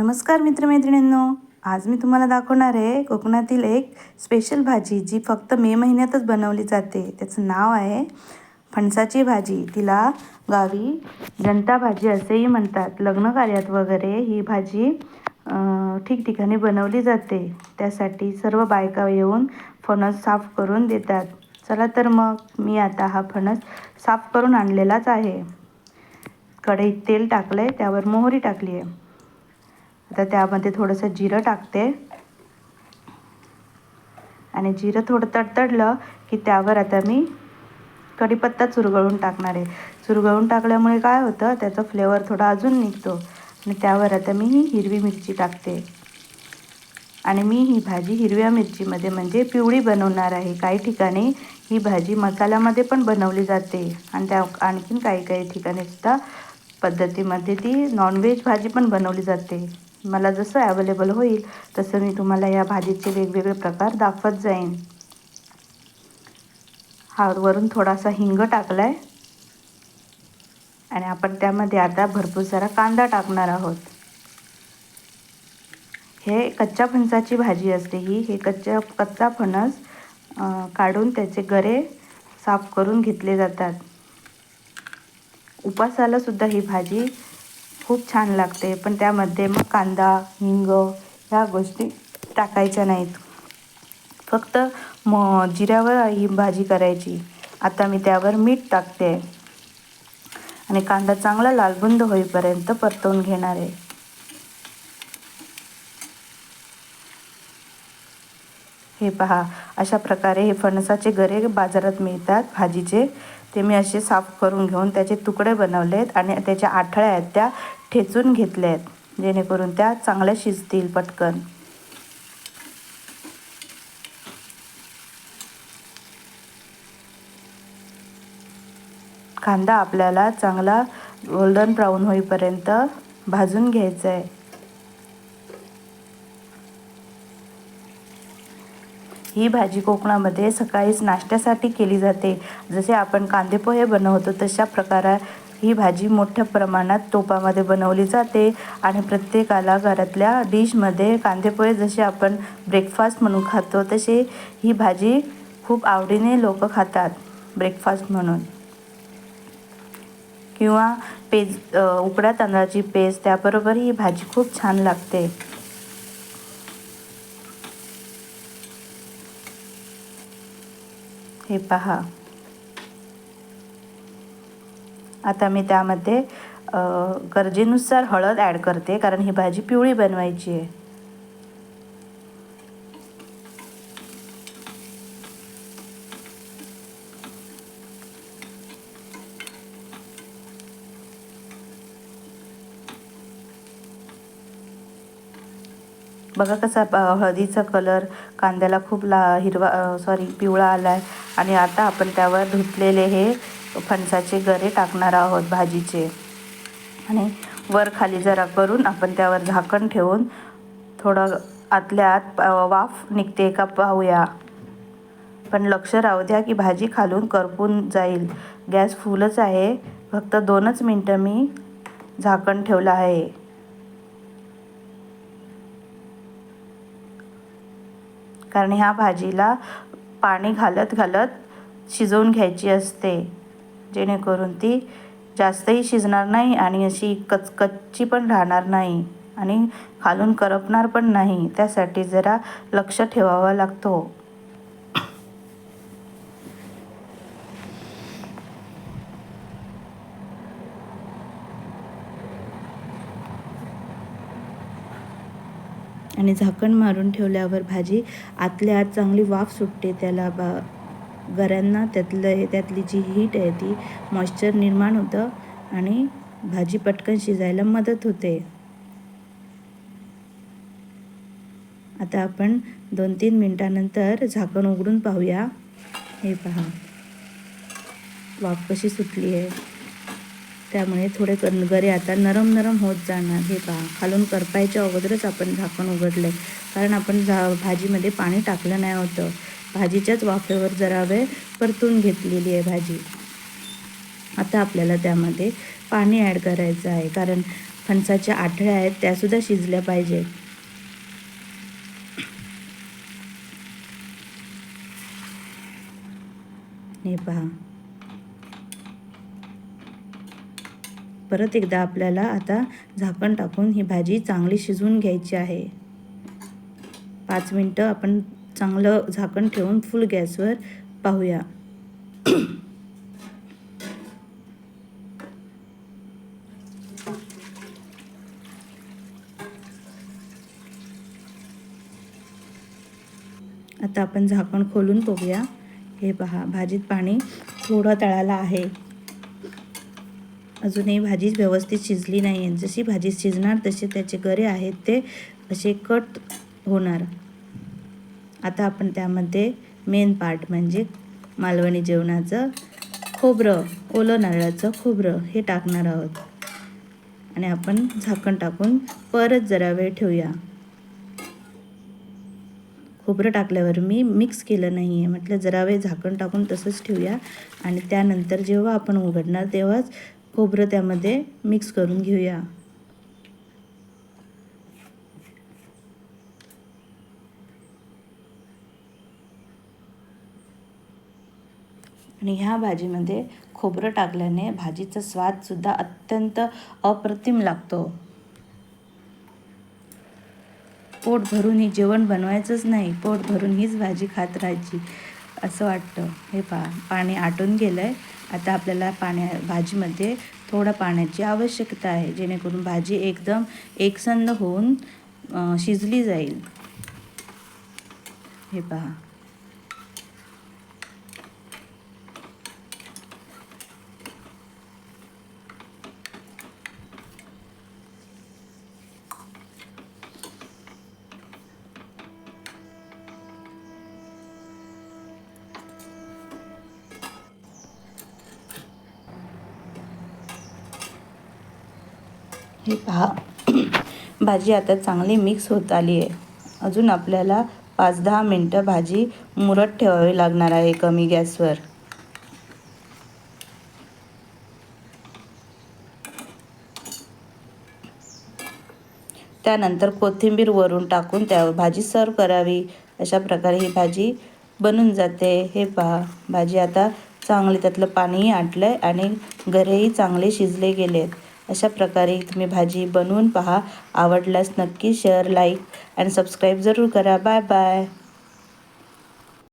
नमस्कार मित्रमैत्रिणींनो. आज मी तुम्हाला दाखवणार आहे कोकणातील एक स्पेशल भाजी जी फक्त मे महिन्यातच बनवली जाते. त्याचं नाव आहे फणसाची भाजी. तिला गावी जनता भाजी असेही म्हणतात. लग्न कार्यात वगैरे ही भाजी ठिकठिकाणी बनवली जाते. त्यासाठी सर्व बायका येऊन फणस साफ करून देतात. चला तर मग मी आता हा फणस साफ करून आणलेलाच आहे. कढईत तेल टाकलं आहे त्यावर मोहरी टाकली आहे आता त्यामध्ये थोडंसं जिरं टाकते. आणि जिरं थोडं तडतडलं की त्यावर आता मी कढीपत्ता चुरगळून टाकणार आहे. चुरगळून टाकल्यामुळे काय होतं? त्याचा फ्लेवर थोडा अजून निघतो. आणि त्यावर आता मी ही हिरवी मिरची टाकते. आणि मी ही भाजी हिरव्या मिरचीमध्ये म्हणजे पिवळी बनवणार आहे. काही ठिकाणी ही भाजी मसाल्यामध्ये पण बनवली जाते. आणि त्या आणखीन काही काही ठिकाणी सुद्धा पद्धतीमध्ये ती नॉनव्हेज भाजी पण बनवली जाते. मला जसं ॲवेलेबल होईल तसं मी तुम्हाला या भाजीचे वेगवेगळे प्रकार दाखवत जाईन. हा वरून थोडासा हिंग टाकला आहे आणि आपण त्यामध्ये आता भरपूर सारा कांदा टाकणार आहोत. हे कच्च्या फणसाची भाजी असते ही. हे कच्च्या कच्चा फणस काढून त्याचे गरे साफ करून घेतले जातात. उपासाला सुद्धा ही भाजी खूप छान लागते. पण त्यामध्ये मग कांदा हिंग ह्या गोष्टी टाकायच्या नाहीत. फक्त म जिऱ्यावर ही भाजी करायची. आता मी त्यावर मीठ टाकते. आणि कांदा चांगला लालबुंद होईपर्यंत परतवून घेणार आहे. हे पहा अशा प्रकारे हे फणसाचे गरे बाजारात मिळतात भाजीचे. ते मी असे साफ करून घेऊन त्याचे तुकडे बनवलेत आणि त्याच्या आठळ्या आहेत त्या ठेचून घेतल्या आहेत जेणेकरून त्या चांगल्या शिजतील पटकन. कांदा आपल्याला चांगला गोल्डन ब्राऊन होईपर्यंत भाजून घ्यायचा आहे ही भाजी कोकणामध्ये सकाळीच नाश्त्यासाठी केली जाते. जसे आपण कांदेपोहे बनवतो तशा प्रकारे ही भाजी मोठ्या प्रमाणात तोपामध्ये बनवली जाते आणि प्रत्येकाला घरातल्या डिशमध्ये कांदेपोहे जसे आपण ब्रेकफास्ट म्हणून खातो तसे ही भाजी खूप आवडीने लोक खातात ब्रेकफास्ट म्हणून. किंवा पेज उकड्या तांदळाची पेज त्याबरोबर ही भाजी खूप छान लागते. हे पहा. आता मी त्यामध्ये गरजेनुसार हळद ॲड करते कारण ही भाजी पिवळी बनवायची आहे. बघा कसा हळदीचा कलर कांद्याला खूप ला हिरवा सॉरी पिवळा आला आहे आणि आता आपण त्यावर धुतलेले हे फणसाचे गरे टाकणार आहोत भाजीचे. आणि वर खाली जरा करून आपण त्यावर झाकण ठेवून थोडं आतल्या आत वाफ निघते का पाहूया. पण लक्ष राहू द्या की भाजी खालून करपून जाईल. गॅस फुलच आहे. फक्त दोनच मिनटं मी झाकण ठेवलं आहे. कारण ह्या भाजीला पाणी घालत घालत शिजवून घ्यायची असते. जेणेकरून ती जास्तही शिजणार नाही आणि अशी कचकच्ची पण राहणार नाही आणि खालून करपणार पण नाही. त्यासाठी जरा लक्ष ठेवावा लागतो. आणि झाकण मारून ठेवल्यावर भाजी आतल्या आत चांगली वाफ सुटते. त्याला बा गऱ्यांना त्यातलं त्यातली जी हीट आहे ती मॉइश्चर निर्माण होतं आणि भाजी पटकन शिजायला मदत होते. आता आपण दोन तीन मिनटानंतर झाकण उघडून पाहूया. हे पहा. वाफ कशी सुटली आहे त्यामुळे थोडे कन गरे आता नरम नरम होत जाणार. हे पहा. खालून करपायच्या अगोदरच आपण झाकण उघडलं आहे कारण आपण झा भाजीमध्ये पाणी टाकलं नाही होतं. भाजीच्याच वाफेवर जरा वेळ परतून घेतलेली आहे भाजी. आता आपल्याला त्यामध्ये पाणी ॲड करायचं आहे कारण फणसाच्या आठळ्या आहेत त्यासुद्धा शिजल्या पाहिजेत. हे पहा. परत एकदा आपल्याला आता झाकण टाकून ही भाजी चांगली शिजवून घ्यायची आहे. पाच मिनटं आपण चांगलं झाकण ठेवून फुल गॅसवर पाहूया. आता आपण झाकण खोलून बघूया. हे पहा भाजीत पाणी थोडं तळाला आहे. अजूनही भाजी व्यवस्थित शिजली नाही आहे जशी भाजी शिजणार तसे त्याचे गरे आहेत ते असे कट होणार. आता आपण त्यामध्ये मेन पार्ट म्हणजे मालवणी जेवणाचं खोबरं ओलं नारळाचं खोबरं हे टाकणार आहोत. आणि आपण झाकण टाकून परत जरा वेळ ठेवूया. खोबरं टाकल्यावर मी मिक्स केलं नाही आहे म्हटलं जरा वेळ झाकण टाकून तसंच ठेवूया. आणि त्यानंतर जेव्हा आपण उघडणार तेव्हाच खोबरं त्यामध्ये मिक्स करून घेऊया. आणि ह्या भाजीमध्ये खोबरं टाकल्याने भाजीचा स्वादसुद्धा अत्यंत अप्रतिम लागतो. पोट भरून ही जेवण बनवायचंच नाही पोट भरून हीच भाजी खात राहायची असं वाटतं. हे पा पाणी आटून गेलं आहे आता आपल्याला पाण्या भाजीमध्ये थोडं पाण्याची आवश्यकता आहे जेणेकरून भाजी एकदम एकसंध होऊन शिजली जाईल. हे पहा. हे पहा. भाजी आता चांगली मिक्स होत आली आहे. अजून आपल्याला पाच दहा मिनटं भाजी मुरत ठेवावी लागणार आहे कमी गॅसवर. त्यानंतर कोथिंबीर वरून टाकून त्या भाजी सर्व करावी. अशा प्रकारे ही भाजी बनून जाते. हे पहा भाजी आता चांगली त्यातलं पाणीही आटलं आहे आणि गरेही चांगले शिजले गेलेत. अशा प्रकारे तुम्ही भाजी बनवून पहा. आवडल्यास नक्की शेअर लाईक अँड सबस्क्राईब जरूर करा. Bye bye